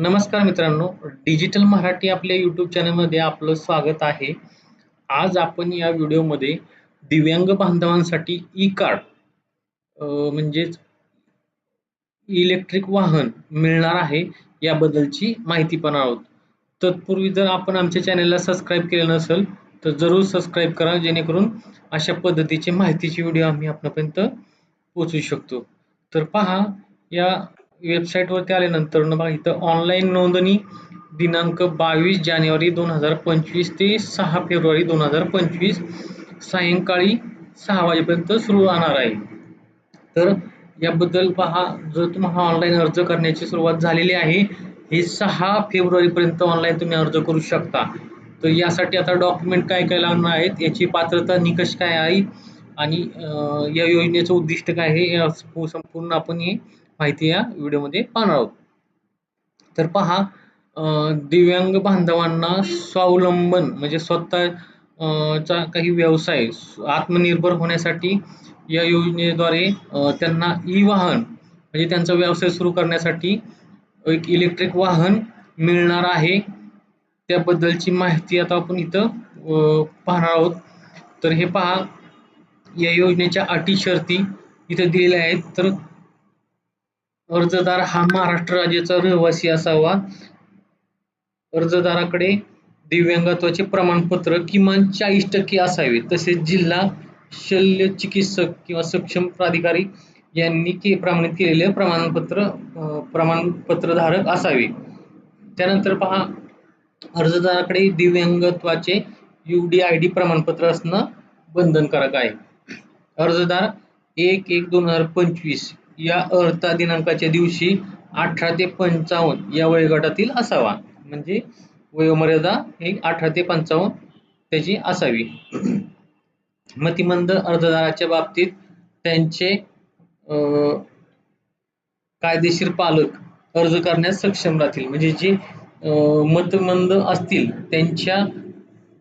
नमस्कार मित्रांनो डिजिटल मराठी आपल्या यूट्यूब चॅनलमध्ये आपलं स्वागत आहे. आज आपण या व्हिडिओमध्ये दिव्यांग बांधवांसाठी ई कार्ड म्हणजेच इलेक्ट्रिक वाहन मिळणार आहे याबद्दलची माहिती पण आहोत. तत्पूर्वी जर आपण आमच्या चॅनलला सबस्क्राईब केलं नसेल तर जरूर सबस्क्राईब करा जेणेकरून अशा पद्धतीचे माहितीचे व्हिडिओ आम्ही आपल्यापर्यंत पोचवू शकतो. तर पहा या वेबसाईटवरती आल्यानंतर बघा इथं ऑनलाईन नोंदणी दिनांक बावीस जानेवारी दोन हजार पंचवीस ते सहा फेब्रुवारी दोन हजार पंचवीस सायंकाळी सहा वाजेपर्यंत सुरू राहणार आहे. तर याबद्दल पहा जर तुम्हाला ऑनलाईन अर्ज करण्याची सुरुवात झालेली आहे हे सहा फेब्रुवारीपर्यंत ऑनलाईन तुम्ही अर्ज करू शकता. तर यासाठी आता डॉक्युमेंट काय काय लागणार आहेत याची पात्रता निकष काय आहे आणि या योजनेचं उद्दिष्ट काय आहे संपूर्ण आपण हे माहिती या व्हिडिओमध्ये पाहणार आहोत. तर पहा दिव्यांग बांधवांना स्वावलंबन म्हणजे स्वतः चा काही व्यवसाय आत्मनिर्भर होण्यासाठी या योजनेद्वारे त्यांना ई वाहन म्हणजे त्यांचा व्यवसाय सुरू करण्यासाठी एक इलेक्ट्रिक वाहन मिळणार आहे. त्याबद्दलची माहिती आता आपण इथं पाहणार आहोत. तर हे पहा या योजनेच्या अटी शर्ती इथे दिलेल्या आहेत. तर अर्जदार हा महाराष्ट्र राज्याचा रहिवासी असावा. अर्जदाराकडे दिव्यांगत्वाचे प्रमाणपत्र किमान चाळीस टक्के असावे. तसेच जिल्हा शल्य चिकित्सक किंवा सक्षम प्राधिकारी यांनी के प्रमाणित केलेले प्रमाणपत्र प्रमाणपत्रधारक असावे. त्यानंतर पहा अर्जदाराकडे दिव्यांगत्वाचे यू डी आय डी प्रमाणपत्र असणं बंधनकारक आहे. अर्जदार एक एक दोन हजार पंचवीस या अर्था दिनांकाच्या दिवशी अठरा ते पंचावन्न या वयोगटातील असावा. म्हणजे वयोमर्यादा ही अठरा ते पंचावन्न त्याची असावी. मतिमंद अर्जदाराच्या बाबतीत त्यांचे कायदेशीर पालक अर्ज करण्यास सक्षम राहतील. म्हणजे जे मतमंद असतील त्यांच्या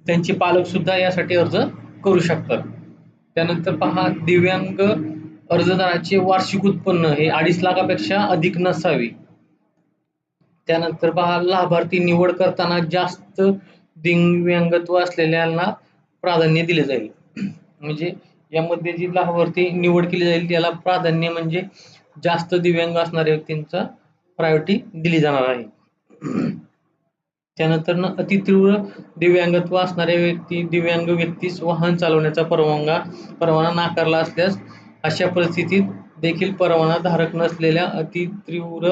त्यांचे पालक सुद्धा यासाठी अर्ज करू शकतात. त्यानंतर पहा दिव्यांग अर्जदाराचे वार्षिक उत्पन्न हे अडीच लाखापेक्षा अधिक नसावे. त्यानंतर पहा लाभार्थी निवड करताना जास्त दिव्यांगत्व असलेल्यांना प्राधान्य दिले जाईल. म्हणजे यामध्ये जी लाभार्थी निवड केली जाईल त्याला प्राधान्य म्हणजे जास्त दिव्यांग असणाऱ्या व्यक्तींचा प्रायोरिटी दिली जाणार आहे. त्यानंतर अतितीव्र दिव्यांगत्व असणाऱ्या व्यक्ती दिव्यांग व्यक्तीस वाहन चालवण्याचा परवानगा परवाना नाकारला असल्यास अशा परिस्थितीत देखील परवाना धारक नसलेल्या अतितीव्र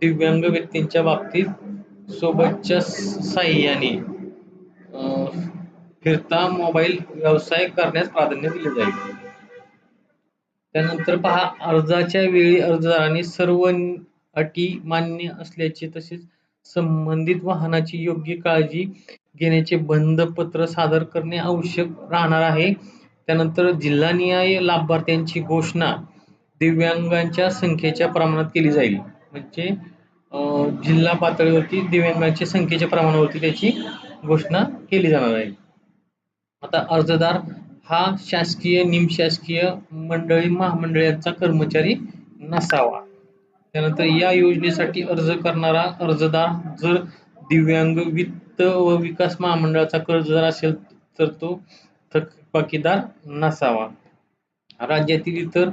दिव्यांग व्यक्तींच्या बाबतीत सोबतच्या साह्याने फिरता मोबाईल व्यवसाय करण्यास प्राधान्य दिले जाईल. त्यानंतर पहा अर्जाच्या वेळी अर्जदारांनी सर्व अटी मान्य असल्याचे तसेच संबंधित वाहनाची योग्य काळजी घेण्याचे बंधपत्र सादर करणे आवश्यक राहणार आहे. त्यानंतर जिल्हानिहाय लाभार्थ्यांची घोषणा दिव्यांगांच्या संख्येच्या प्रमाणात केली जाईल. म्हणजे जिल्हा पातळीवरती दिव्यांगांच्या संख्येच्या प्रमाणावरती त्याची घोषणा केली जाणार आहे. आता अर्जदार हा शासकीय निमशासकीय मंडळी महामंडळांचा कर्मचारी नसावा. त्यानंतर या योजनेसाठी अर्ज करणारा अर्जदार जर दिव्यांग वित्त व विकास महामंडळाचा कर्जदार असेल तर तो थकबाकीदार नसावा. राज्यातील इतर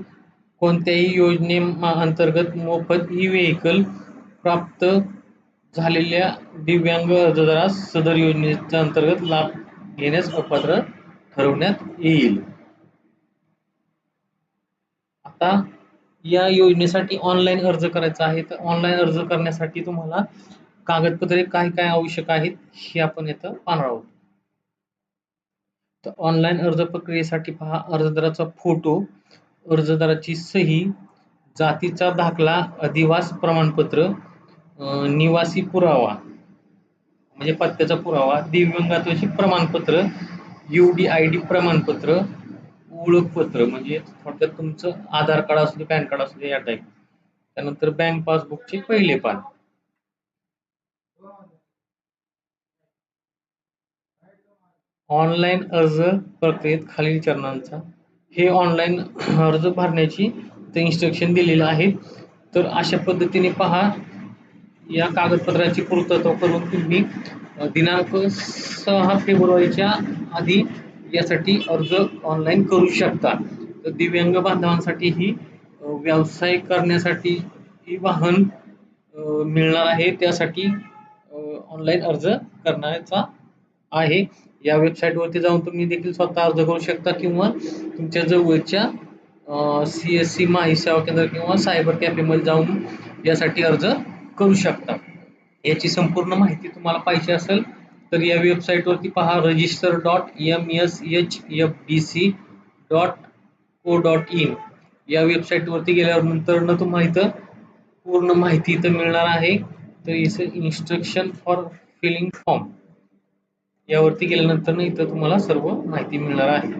कोणत्याही योजने अंतर्गत मोफत ई व्हेकल प्राप्त झालेल्या दिव्यांग अर्जदारास सदर योजनेच्या अंतर्गत लाभ घेण्यास अपात्र ठरवण्यात येईल. आता या योजनेसाठी ऑनलाईन अर्ज करायचा आहे. तर ऑनलाईन अर्ज करण्यासाठी तुम्हाला कागदपत्रे काय काय आवश्यक आहेत हे आपण इथं पाहणार आहोत. तर ऑनलाईन अर्ज प्रक्रियेसाठी पहा अर्जदाराचा फोटो अर्जदाराची सही जातीचा दाखला अधिवास प्रमाणपत्र निवासी पुरावा म्हणजे पत्त्याचा पुरावा दिव्यांगत्वाचे प्रमाणपत्र यू डी आय डी प्रमाणपत्र ओळखपत्र म्हणजे थोडक्यात तुमचं आधार कार्ड असू दे पॅन कार्ड असू दे या टाईप त्यानंतर बँक पासबुकचे पहिले पान. ऑनलाईन अर्ज प्रक्रियेत खालील चरणांचा. हे ऑनलाईन अर्ज भरण्याची ते इन्स्ट्रक्शन दिलेलं आहे. तर अशा पद्धतीने पहा या कागदपत्राची पूर्तता करून तुम्ही दिनांक सहा फेब्रुवारीच्या आधी यासाठी अर्ज ऑनलाईन करू शकता. तर दिव्यांग बांधवांसाठी ही व्यवसाय करण्यासाठी ही वाहन मिळणार आहे. त्यासाठी ऑनलाईन अर्ज करण्याचा आहे. या वेबसाईट वरती जाऊन तुम्ही देखील स्वतः अर्ज करू शकता किंवा तुमच्या जवळच्या सी एस सी माही सेवा केंद्र किंवा सायबर कॅफेमध्ये जाऊन यासाठी अर्ज करू शकता. याची संपूर्ण माहिती तुम्हाला पाहिजे असेल तर या वेबसाईटवरती पहा register dot M S H F D C dot O dot in या वेबसाईटवरती गेल्यावर नंतर न तुम्हाला इथं पूर्ण माहिती इथं मिळणार आहे. तर इथं इन्स्ट्रक्शन फॉर फिलिंग फॉर्म यावरती गेल्यानंतर इथं तुम्हाला सर्व माहिती मिळणार आहे.